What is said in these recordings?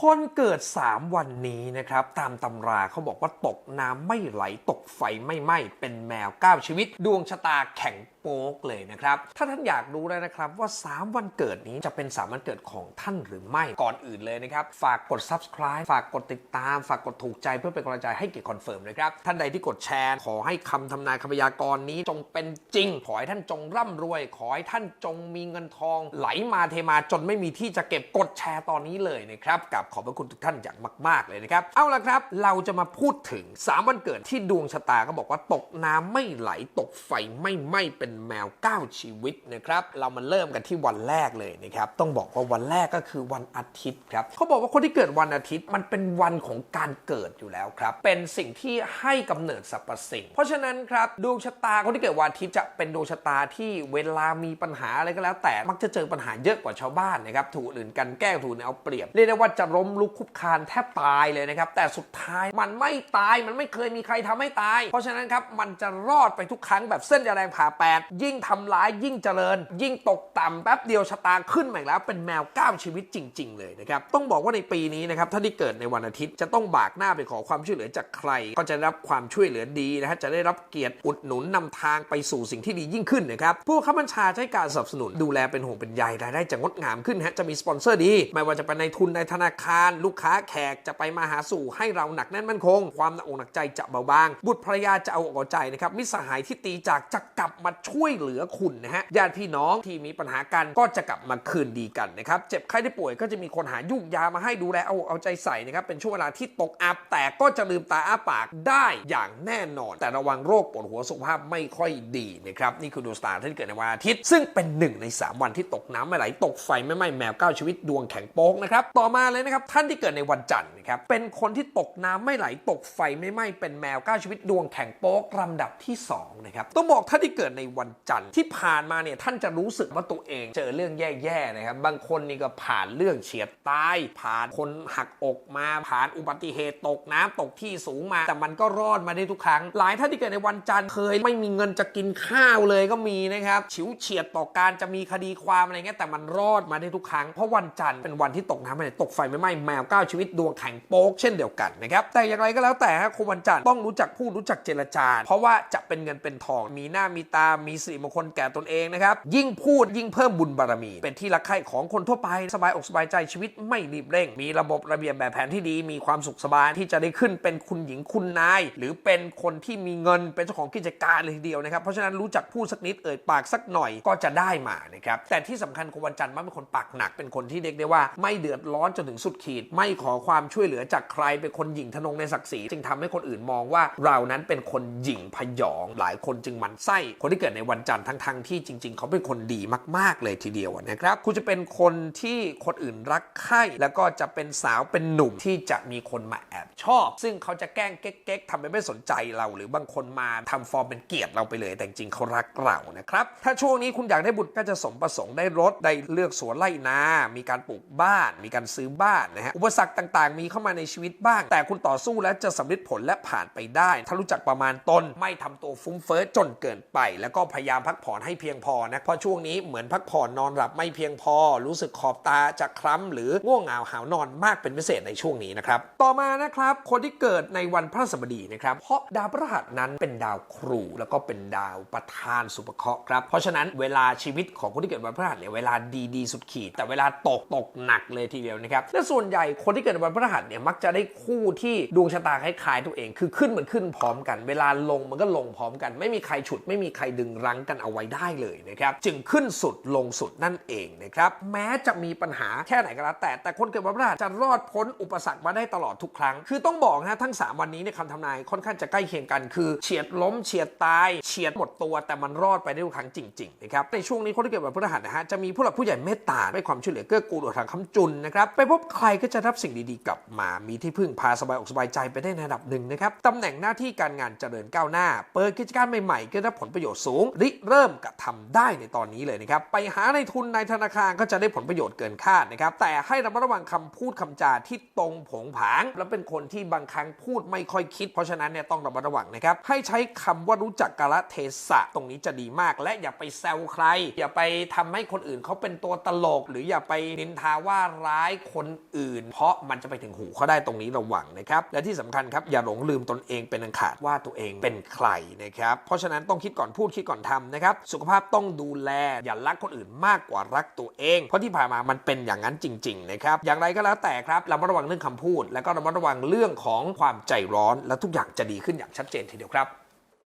คนเกิด 3 วันนี้นะครับ ตามตำราเขาบอกว่าตกน้ำไม่ไหลตกไฟไม่ไหม้เป็นแมว 9 ชีวิต ดวงชะตาแข็ง โป๊กเลยนะครับ ถ้าท่านอยากรู้แล้วนะครับว่า 3 วันเกิดนี้จะเป็น 3 วันเกิดของท่านหรือไม่ก่อนอื่นเลยนะครับ ฝากกด subscribe ฝากกดติดตาม ฝากกดถูกใจเพื่อเป็นกำลังใจให้เกียรติคอนเฟิร์มนะครับ ท่านใดที่กดแชร์ขอให้คำทำนายคำพยากรณ์นี้จงเป็นจริง ขอให้ท่านจงร่ำรวย ขอให้ท่านจงมีเงินทอง ไหลมาเทมาจนไม่มีที่จะเก็บกดแชร์ตอนนี้เลยนะครับกับขอบพระคุณทุกท่านอย่างมาก ๆ เลยนะครับ เอาละครับ เราจะมาพูดถึง 3 วันเกิดที่ดวงชะตาก็บอกว่าตกน้ำไม่ไหลตกไฟไม่ไหม้เป็นแมว 9 ชีวิตนะครับ เรามาเริ่มกันที่วันแรกเลยนะครับ ต้องบอกว่าวันแรกก็คือวันอาทิตย์ครับเขาบอกว่าคนที่เกิดวันอาทิตย์มันเป็นวันของการเกิดอยู่แล้วครับ เป็นสิ่งที่ให้กำเนิดสรรพสิ่ง เพราะฉะนั้นครับดวงชะตาคนที่เกิดวันอาทิตย์จะเป็นดวงชะตาที่เวลามีปัญหาอะไรก็แล้ว แต่มักจะเจอปัญหาเยอะกว่าชาวบ้านนะครับถูกอื่นกันแกล้งถูกเอาเปรียบเรียกได้ว่าจะล้มลุกคุกคานแทบตายเลยนะครับแต่สุดท้ายมันไม่ตายมันไม่เคยมีใครทำให้ตาย เพราะฉะนั้นครับมันจะรอดไปทุกครั้งแบบเส้นยาแรงผ่าแปดยิ่งทำร้ายยิ่งเจริญ ยิ่งตกต่ำแป๊บเดียวชะตาขึ้นมาอีกแล้ว เป็นแมว9ชีวิตจริง ๆ เลยนะครับ ต้องบอกว่าในปีนี้นะครับถ้าที่เกิดในวันอาทิตย์จะต้องบากหน้าไปขอความช่วยเหลือจากใคร ก็จะได้รับความช่วยเหลือดีนะฮะจะได้รับเกียรติอุดหนุนนำทางไปสู่สิ่งที่ดียิ่งขึ้นนะครับผู้ข้าบัญชาให้การสนับสนุนดูแลเป็นห่วงเป็นใยรายได้จะงดงามขึ้นฮะจะมีสปอนเซอร์ดีไม่ว่าจะเป็นในทุนในธนาคาร ลูกค้าแขกจะไปมาหาสู่ให้เราหนักแน่นมั่นคง ความหนักอกหนักใจจะเบาบาง บุตรภรรยาจะเอาอกเอาใจนะครับมิสหายที่ตีจากจะกลับมาชวยเหลือคุณนะฮะญาติพี่น้องที่มีปัญหากันก็จะกลับมาคืนดีกันนะครับเจ็บไข้ได้ป่วยก็จะมีคนหายุกยามาให้ดูแลเอาเอาใจใส่นะครับเป็นช่วงเวลาที่ตกอับแต่ก็จะลืมตาอ้าปากได้อย่างแน่นอน แต่ระวังโรคปวดหัวสุขภาพไม่ค่อยดีนะครับนี่คือดวงตาที่เกิดในวันอาทิตย์ ซึ่งเป็นหนึ่งใน 3 วันที่ตกน้ำไม่ไหลตกไฟไม่ไหม้แมว9ชีวิตดวงแข็งโป๊กนะครับต่อมาเลยนะครับท่านที่เกิดในวันจันทร์นะครับเป็นคนที่ตกน้ำไม่ไหลตกไฟไม่ไหม้เป็นแมว9ชีวิตดวงแข็งโป๊กลำดับที่2นะครับต้องบอกท่านที่เกิดในวันจันทร์ที่ผ่านมาเนี่ยท่านจะรู้สึกว่าตัวเองเจอเรื่องแย่ๆนะครับบางคนนี่ก็ผ่านเรื่องเฉียดตาย ผ่านคนหักอกมาผ่านอุบัติเหตุตกน้ำตกที่สูงมา แต่มันก็รอดมาได้ทุกครั้ง หลายท่านที่เกิดในวันจันทร์เคยไม่มีเงินจะกินข้าวเลยก็มีนะครับฉิวเฉียดต่อการจะมีคดีความอะไรเงี้ยแต่มันรอดมาได้ทุกครั้งเพราะวันจันทร์เป็นวันที่ตกน้ำไม่ไหลตกไฟไม่ไหม้แมวก้าวชีวิตดวงแข็งโป๊กเช่นเดียวกันนะครับแต่อย่างไรก็แล้วแต่ฮะคนวันจันทร์ต้องรู้จักพูดรู้จักเจรจา เพราะว่าจะเป็นเงินเป็นทองมีหน้ามีตามีสิริมงคลแก่ตนเองนะครับ ยิ่งพูดยิ่งเพิ่มบุญบารมี เป็นที่รักใคร่ของคนทั่วไปสบายอกสบายใจชีวิตไม่รีบเร่ง มีระบบระเบียบแบบแผนที่ดี มีความสุขสบายที่จะได้ขึ้นเป็นคุณหญิงคุณนาย หรือเป็นคนที่มีเงินเป็นเจ้าของกิจการเลยทีเดียวนะครับ เพราะฉะนั้นรู้จักพูดสักนิดเอ่ยปากสักหน่อยก็จะได้มานะครับแต่ที่สำคัญคนวันจันทร์มักเป็นคนปากหนักเป็นคนที่เรียกได้ว่า ไม่เดือดร้อนจนถึงสุดขีด ไม่ขอความช่วยเหลือจากใครเป็นคนหยิ่งทะนงในศักดิ์ศรีจึงทำให้คนอื่นมองว่าเรานั้นเป็นคนหยิ่งพยองหลายคนจึงมันไส้คนที่เกิดในวันจันทร์ทั้งๆที่จริง ๆ เขาเป็นคนดีมาก ๆ เลยทีเดียวนะครับคุณจะเป็นคนที่คนอื่นรักใคร่แล้วก็จะเป็นสาวเป็นหนุ่มที่จะมีคนมาแอบชอบ ซึ่งเขาจะแกล้งเก๊กๆทำเป็นไม่สนใจเรา หรือบางคนมาทำฟอร์มเป็นเกียรติเราไปเลย แต่จริงเขารักเรานะครับถ้าช่วงนี้คุณอยากได้บุตรก็จะสมประสงค์ได้รถได้เลือกสวนไร่นา มีการปลูกบ้าน มีการซื้อบ้านนะฮะอุปสรรคต่างๆ มีเข้ามาในชีวิตบ้าง แต่คุณต่อสู้แล้วจะสำเร็จผลและผ่านไปได้ ถ้ารู้จักประมาณตนไม่ทำตัวฟุ้งเฟ้อจนเกินไป แล้วก็พยายามพักผ่อนให้เพียงพอนะเพราะช่วงนี้เหมือนพักผ่อนนอนหลับไม่เพียงพอ รู้สึกขอบตาจะคล้ำหรือง่วงเหงาหาวนอนมากเป็นพิเศษในช่วงนี้นะครับต่อมานะครับคนที่เกิดในวันพระสบดีนะครับเพราะดาวพฤหัสนั้นเป็นดาวครู แล้วก็เป็นดาวประธานสุภเคราะห์ครับเพราะฉะนั้นเวลาชีวิตของคนที่เกิดวันพฤหัสเนี่ยเวลาดีดีสุดขีด แต่เวลาตกตกหนักเลยทีเดียวนะครับและส่วนใหญ่คนที่เกิดวันพฤหัสเนี่ยมักจะได้คู่ที่ดวงชะตาคล้ายๆตัวเอง คือขึ้นมันขึ้นพร้อมกัน เวลาลงมันก็ลงพร้อมกัน ไม่มีใครฉุดไม่มีใครดึงรั้งกันเอาไว้ได้เลยนะครับจึงขึ้นสุดลงสุดนั่นเองนะครับแม้จะมีปัญหาแค่ไหนก็แล้วแต่แต่คนเกิดวันพฤหัสจะรอดพ้นอุปสรรคมาได้ตลอดทุกครั้ง คือต้องบอกนะทั้ง 3 วันนี้เนี่ยคำทำนายค่อนข้างจะใกล้เคียงกัน คือเฉียดล้มเฉียดตายเฉียดหมดตัวแต่มันรอดไปได้ทุกครั้งจริงๆนะครับในช่วงนี้คนที่เกิดวันพฤหัสนะฮะจะมีผู้หลักผู้ใหญ่เมตตาให้ความช่วยเหลือเกื้อกูลอุปถัมภ์ค้ำจุนนะครับไปพบใครก็จะรับสิ่งดีๆกลับมามีที่พึ่งพาสบายอกสบายใจไปได้ในระดับหนึ่งนะครับตำแหน่งหน้าที่การงานเจริญก้าวหน้า เปิดกิจการใหม่ๆก็ได้ผลประโยชน์สูงงริเริ่มกระทำได้ในตอนนี้เลยนะครับ ไปหาในทุนในธนาคารก็จะได้ผลประโยชน์เกินคาดนะครับ แต่ให้ระมัดระวังคำพูดคำจาที่ตรงผงผาง และเป็นคนที่บางครั้งพูดไม่ค่อยคิด เพราะฉะนั้นเนี่ยต้องระมัดระวังนะครับ ให้ใช้คำว่ารู้จักกาลเทศะตรงนี้จะดีมาก และอย่าไปแซวใคร อย่าไปทำให้คนอื่นเขาเป็นตัวตลก หรืออย่าไปนินทาว่าร้ายคนอื่น เพราะมันจะไปถึงหูเขาได้ตรงนี้ระวังนะครับ และที่สำคัญครับอย่าหลงลืมตนเองเป็นอันขาดว่าตัวเองเป็นใครนะครับ เพราะฉะนั้นต้องคิดก่อนพูดคิดก่อนทำนะครับ สุขภาพต้องดูแล อย่ารักคนอื่นมากกว่ารักตัวเอง เพราะที่ผ่านมามันเป็นอย่างนั้นจริง ๆ นะครับ อย่างไรก็แล้วแต่ครับเรามาระวังเรื่องคำพูด แล้วก็ระมัดระวังเรื่องของความใจร้อน และทุกอย่างจะดีขึ้นอย่างชัดเจนทีเดียวครับ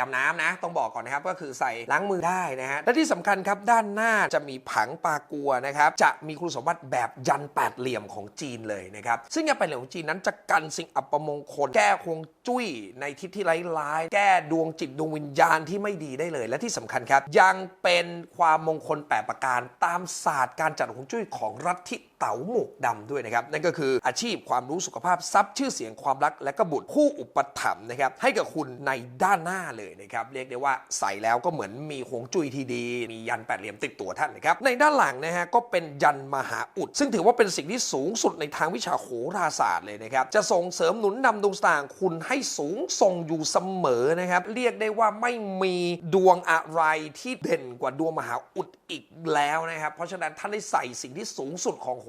ดำน้ำนะ ต้องบอกก่อนนะครับก็คือใส่ล้างมือได้นะฮะและที่สำคัญครับด้านหน้าจะมีผังปากัวนะครับจะมีคุณสมบัติแบบยันแปดเหลี่ยมของจีนเลยนะครับซึ่งยันแปดเหลี่ยมของจีนนั้นจะกันสิ่งอัปมงคล แก้ฮวงจุ้ยในทิศที่ร้ายๆแก้ดวงจิตดวงวิญญาณที่ไม่ดีได้เลย และที่สำคัญครับ ยังเป็นความมงคลแปดประการตามศาสตร์การจัดฮวงจุ้ยของรัฐทิ เต๋าหมวกดำด้วยนะครับ นั่นก็คืออาชีพความรู้สุขภาพทรัพย์ชื่อเสียงความรัก และก็บุตรผู้อุปถัมภ์นะครับให้กับคุณในด้านหน้าเลยนะครับ เรียกได้ว่าใส่แล้วก็เหมือนมีหงจุ้ยที่ดี มียันแปดเหลี่ยมติดตัวท่านนะครับ ในด้านหลังนะฮะก็เป็นยันมหาอุด ซึ่งถือว่าเป็นสิ่งที่สูงสุดในทางวิชาโหราศาสตร์เลยนะครับ จะส่งเสริมหนุนนำดวงสตางคุณให้สูงส่งอยู่เสมอนะครับ เรียกได้ว่าไม่มีดวงอะไรที่เด่นกว่าดวงมหาอุดอีกแล้วนะครับ เพราะฉะนั้นท่านได้ใส่สิ่งที่สูงสุดของโห